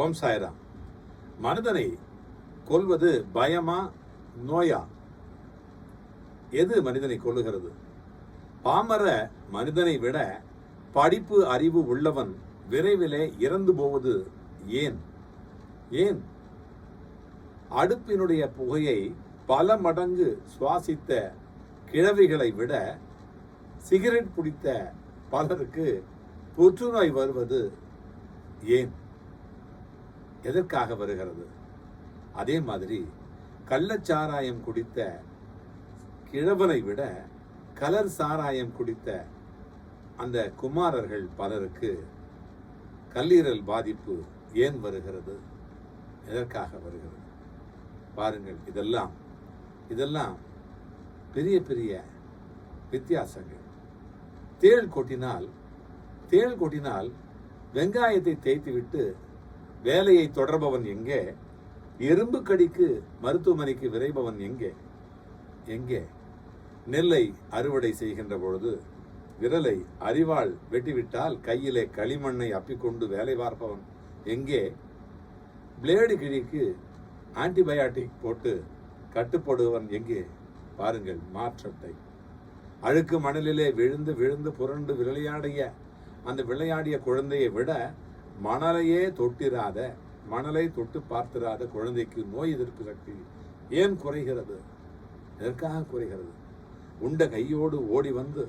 ஓம் சாய்ராம். மனிதனை கொல்வது பயமா நோயா? எது மனிதனை கொள்ளுகிறது பாமர மனிதனை விட படிப்பு அறிவு உள்ளவன் விரைவிலே இறந்து போவது ஏன்? ஏன்? அடுப்பினுடைய புகையை பல மடங்கு சுவாசித்த கிழவிகளை விட சிகரெட் பிடித்த பலருக்கு புற்றுநோய் வருவது ஏன்? எதற்காக வருகிறது? அதே மாதிரி கள்ளச்சாராயம் குடித்த கிழவனை விட கலர் சாராயம் குடித்த அந்த குமாரர்கள் பலருக்கு கல்லீரல் பாதிப்பு ஏன் வருகிறது? எதற்காக வருகிறது? பாருங்கள் இதெல்லாம் இதெல்லாம் பெரிய பெரிய வித்தியாசங்கள். தேள் கொட்டினால் தேள் கொட்டினால் வெங்காயத்தை தேய்த்துவிட்டு வேலையை தொடர்பவன் எங்கே? எறும்பு கடிக்கு மருத்துவமனைக்கு விரைபவன் எங்கே? எங்கே? நெல்லை அறுவடை செய்கின்ற பொழுது விரலை அரிவாள் வெட்டிவிட்டால் கையிலே களிமண்ணை அப்பிக்கொண்டு வேலை பார்ப்பவன் எங்கே? பிளேடு கிழிக்கு ஆன்டிபயாட்டிக் போட்டு கட்டுப்படுவன் எங்கே? பாருங்கள் மாற்றத்தை. அழுக்கு மணலிலே விழுந்து விழுந்து புரண்டு விளையாடிய அந்த விளையாடிய குழந்தையை விட மணலையே தொட்டிராத மணலை தொட்டு பார்த்திராத குழந்தைக்கு நோய் எதிர்ப்பு சக்தி ஏன் குறைகிறது? எதற்காக குறைகிறது? உண்ட கையோடு ஓடி வந்து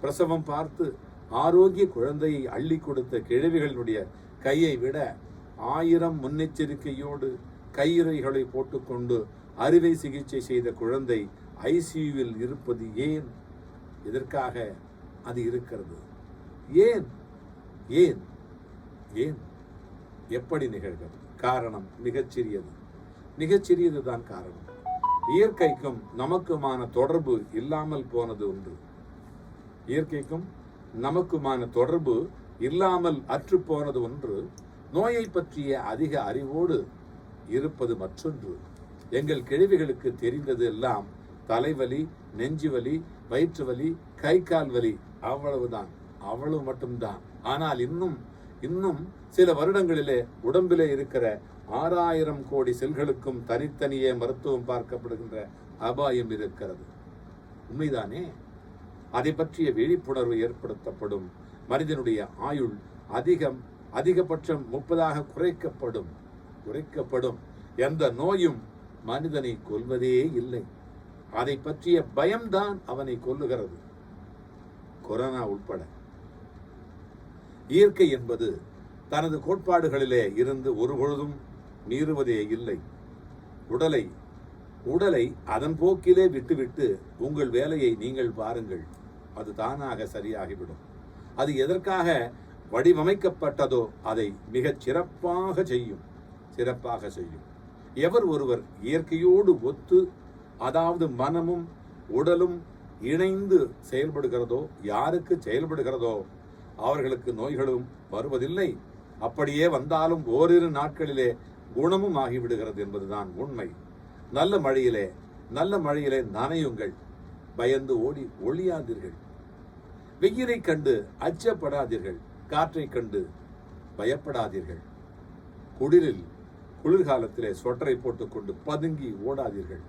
பிரசவம் பார்த்து ஆரோக்கிய குழந்தையை அள்ளி கொடுத்த கிழவிகளினுடைய கையை விட ஆயிரம் முன்னெச்சரிக்கையோடு கையுறைகளை போட்டுக்கொண்டு அறுவை சிகிச்சை செய்த குழந்தை ஐசியூவில் இருப்பது ஏன்? எதற்காக அது இருக்கிறது? ஏன்? ஏன்? ஏன்? எப்படி நிகழ்கிறது? காரணம் மிகச்சிறியது. மிகச்சிறியது தான் காரணம். இயற்கைக்கும் நமக்குமான தொடர்பு இல்லாமல் போனது ஒன்று. இயற்கைக்கும் நமக்குமான தொடர்பு இல்லாமல் அற்று போனது ஒன்று. நோயை பற்றிய அதிக அறிவோடு இருப்பது மற்றொன்று. எங்கள் கிழவிகளுக்கு தெரிந்தது எல்லாம் தலைவலி நெஞ்சு வலி வயிற்று வலி கை கால் வலி அவ்வளவுதான். அவ்வளவு மட்டும்தான். ஆனால் இன்னும் இன்னும் சில வருடங்களிலே உடம்பிலே இருக்கிற ஆறாயிரம் கோடி செல்களுக்கும் தனித்தனியே மருத்துவம் பார்க்கப்படுகின்ற அபாயம் இருக்கிறது. உண்மைதானே? அதை பற்றிய விழிப்புணர்வு ஏற்படுத்தப்படும். மனிதனுடைய ஆயுள் அதிகம் அதிகபட்சம் முப்பதாக குறைக்கப்படும். குறைக்கப்படும் எந்த நோயும் மனிதனை கொல்வதே இல்லை. அதை பற்றிய பயம்தான் அவனை கொல்லுகிறது. கொரோனா உட்பட இயற்கை என்பது தனது கோட்பாடுகளிலே இருந்து ஒருபொழுதும் மீறுவதே இல்லை. உடலை உடலை அதன் போக்கிலே விட்டுவிட்டு உங்கள் வேலையை நீங்கள் பாருங்கள். அது தானாக சரியாகிவிடும். அது எதற்காக வடிவமைக்கப்பட்டதோ அதை மிகச் சிறப்பாக செய்யும். சிறப்பாக செய்யும். எவர் ஒருவர் இயற்கையோடு ஒத்து அதாவது மனமும் உடலும் இணைந்து செயல்படுகிறதோ யாருக்கு செயல்படுகிறதோ அவர்களுக்கு நோய்களும் வருவதில்லை. அப்படியே வந்தாலும் ஓரிரு நாட்களிலே குணமும் ஆகிவிடுகிறது என்பதுதான் உண்மை. நல்ல மழையிலே நல்ல மழையிலே நனையுங்கள். பயந்து ஓடி ஒளியாதீர்கள் வெயிலை கண்டு அச்சப்படாதீர்கள். காற்றை கண்டு பயப்படாதீர்கள். குளிரில் குளிர்காலத்திலே சொட்டரை போட்டுக்கொண்டு பதுங்கி ஓடாதீர்கள்.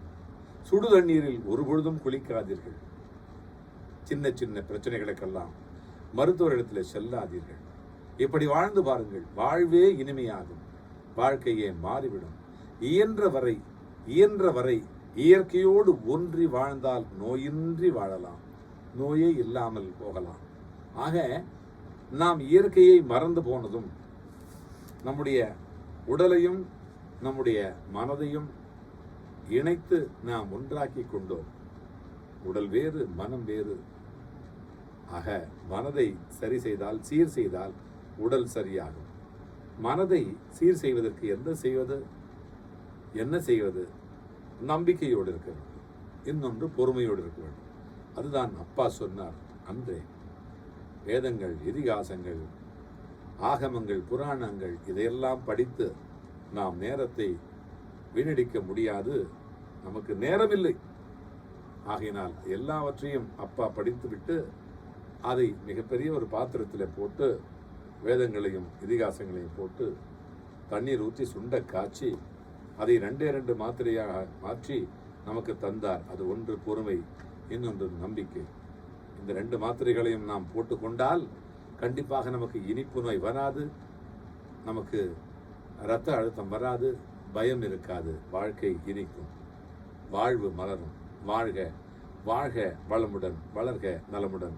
சுடு தண்ணீரில் ஒரு பொழுதும் குளிக்காதீர்கள். சின்ன சின்ன பிரச்சனைகளுக்கெல்லாம் மருத்துவரிடத்தில் செல்லாதீர்கள். இப்படி வாழ்ந்து பாருங்கள். வாழ்வே இனிமையாகும். வாழ்க்கையே மாறிவிடும். இயன்ற வரை இயன்ற வரை இயற்கையோடு ஒன்றி வாழ்ந்தால் நோயின்றி வாழலாம். நோயே இல்லாமல் போகலாம். ஆக நாம் இயற்கையை மறந்து போனதும் நம்முடைய உடலையும் நம்முடைய மனதையும் இணைத்து நாம் ஒன்றாக்கி கொண்டோம். உடல் வேறு மனம் வேறு ஆக மனதை சரி செய்தால் சீர் செய்தால் உடல் சரியாகும். மனதை சீர் செய்வதற்கு என்ன செய்வது? என்ன செய்வது? நம்பிக்கையோடு இருக்க வேண்டும். இன்னொன்று பொறுமையோடு இருக்க வேண்டும். அதுதான் அப்பா சொன்னார் அன்றே. வேதங்கள் இதிகாசங்கள் ஆகமங்கள் புராணங்கள் இதையெல்லாம் படித்து நாம் நேரத்தை வீணடிக்க முடியாது. நமக்கு நேரமில்லை. ஆகையினால் எல்லாவற்றையும் அப்பா படித்துவிட்டு அதை மிகப்பெரிய ஒரு பாத்திரத்தில் போட்டு வேதங்களையும் இதிகாசங்களையும் போட்டு தண்ணீர் ஊற்றி சுண்ட காய்ச்சி அதை ரெண்டே ரெண்டு மாத்திரையாக மாற்றி நமக்கு தந்தார். அது ஒன்று பொறுமை இன்னொன்று நம்பிக்கை. இந்த ரெண்டு மாத்திரைகளையும் நாம் போட்டுக்கொண்டால் கண்டிப்பாக நமக்கு இனிப்பு நோய் வராது நமக்கு இரத்த அழுத்தம் வராது பயம் இருக்காது வாழ்க்கை இனிக்கும். வாழ்வு மலரும். வாழ்க வாழ்க வளமுடன் வளர்க நலமுடன்.